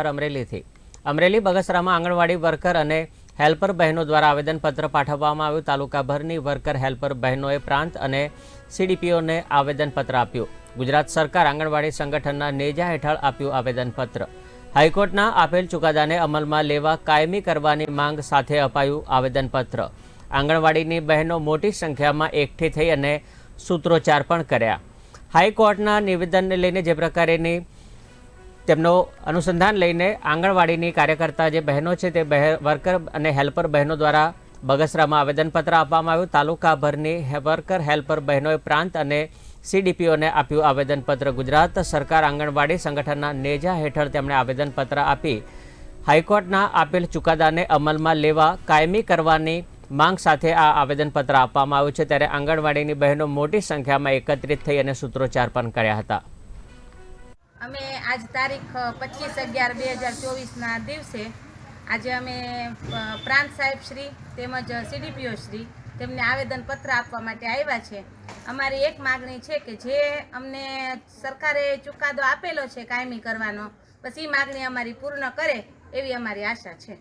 અમરેલીથી. અમરેલી બગસરામાં આંગણવાડી વર્કર અને હેલ્પર બહેનો દ્વારા આવેદનપત્ર પાઠવવામાં આવ્યું. તાલુકાભરની વર્કર હેલ્પર બહેનોએ પ્રાંત અને સીડીપીઓને આવેદનપત્ર આપ્યું. ગુજરાત સરકાર આંગણવાડી સંગઠનના નેજા હેઠળ આપ્યું આવેદનપત્ર. હાઈકોર્ટના આપેલ ચુકાદાને અમલમાં લેવા કાયમી કરવાની માંગ સાથે અપાયું આવેદનપત્ર. આંગણવાડીની બહેનો મોટી સંખ્યામાં એકઠી થઈ અને સૂત્રોચ્ચાર પણ કર્યા. હાઈકોર્ટના નિવેદનને લઈને જે પ્રકારેની તેમનો અનુસંધાન લઈને આંગણવાડીની કાર્યકર્તા જે બહેનો છે તે વર્કર અને હેલ્પર બહેનો દ્વારા બગસરામાં આવેદનપત્ર આપવામાં આવ્યું. તાલુકાભરની વર્કર, હેલ્પર બહેનોએ પ્રાંત અને સીડીપીઓને આપ્યું આવેદનપત્ર. ગુજરાત સરકાર આંગણવાડી સંગઠનના નેજા હેઠળ તેમણે આવેદનપત્ર આપી. હાઈકોર્ટના આપેલ ચુકાદાને અમલમાં લેવા કાયમી કરવાની માંગ સાથે આ આવેદનપત્ર આપવામાં આવ્યું છે. ત્યારે આંગણવાડીની બહેનો મોટી સંખ્યામાં એકત્રિત થઈ અને સૂત્રોચ્ચાર પણ કર્યા હતા. અમે આજ તારીખ પચીસ અગિયાર બે હજાર ચોવીસના દિવસે આજે અમે પ્રાંત સાહેબ શ્રી તેમજ સીડીપીઓ શ્રી તેમને આવેદનપત્ર આપવા માટે આવ્યા છે. અમારી એક માગણી છે કે જે અમને સરકારે ચુકાદો આપેલો છે કાયમી કરવાનો, બસ એ માગણી અમારી પૂર્ણ કરે એવી અમારી આશા છે.